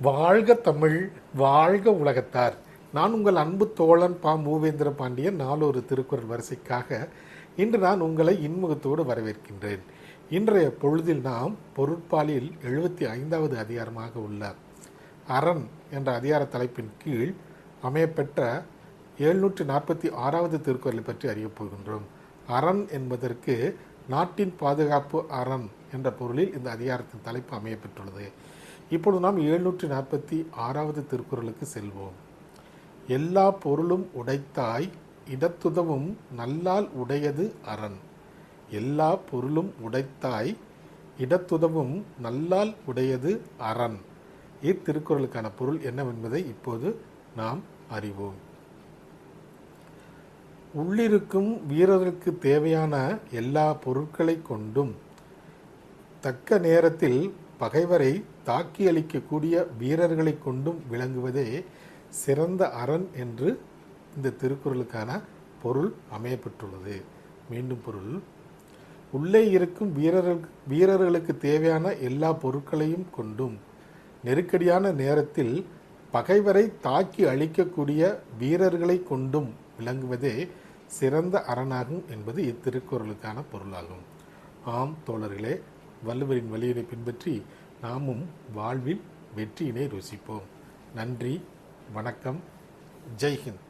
வாழ்க தமிழ் வாழ்க உலகத்தார். நான் உங்கள் அன்பு தோழன் பா. மூவேந்திர பாண்டியன் நாலொரு திருக்குறள் வரிசைக்காக இன்று நான் உங்களை இன்முகத்தோடு வரவேற்கின்றேன். இன்றைய பொழுதில் நாம் பொருட்பாலில் எழுபத்தி ஐந்தாவது அதிகாரமாக உள்ள அரண் என்ற அதிகார தலைப்பின் கீழ் அமையப்பெற்ற எழுநூற்றி நாற்பத்தி ஆறாவது திருக்குறளை பற்றி அறியப் போகின்றோம். அரண் என்பதற்கு நாட்டின் பாதுகாப்பு அரண் என்ற பொருளில் இந்த அதிகாரத்தின் தலைப்பு அமையப்பெற்றுள்ளது. இப்பொழுது நாம் எழுநூற்றி நாற்பத்தி ஆறாவது திருக்குறளுக்கு செல்வோம். எல்லா பொருளும் உடைத்தாய் இடத்துதவும் நல்லால் உடையது அரண். எல்லா பொருளும் உடைத்தாய் இடத்துதவும் நல்லால் உடையது அரண். இத்திருக்குறளுக்கான பொருள் என்னவென்பதை இப்போது நாம் அறிவோம். உள்ளிருக்கும் வீரர்களுக்கு தேவையான எல்லா பொருட்களை கொண்டும் தக்க நேரத்தில் பகைவரை தாக்கி அளிக்கக்கூடிய வீரர்களை கொண்டும் விளங்குவதே சிறந்த அரண் என்று இந்த திருக்குறளுக்கான பொருள் அமையப்பட்டுள்ளது மீண்டும் பொருள். உள்ளே இருக்கும் வீரர்கள் வீரர்களுக்கு தேவையான எல்லா பொருட்களையும் கொண்டும் நெருக்கடியான நேரத்தில் பகைவரை தாக்கி அழிக்கக்கூடிய வீரர்களை கொண்டும் விளங்குவதே சிறந்த அரணாகும் என்பது இத்திருக்குறளுக்கான பொருளாகும். ஆம் தோழர்களே வள்ளுவரின் வழியினை பின்பற்றி நாமும் வாழ்வில் வெற்றியினை ருசிப்போம். நன்றி வணக்கம் ஜெய்ஹிந்த்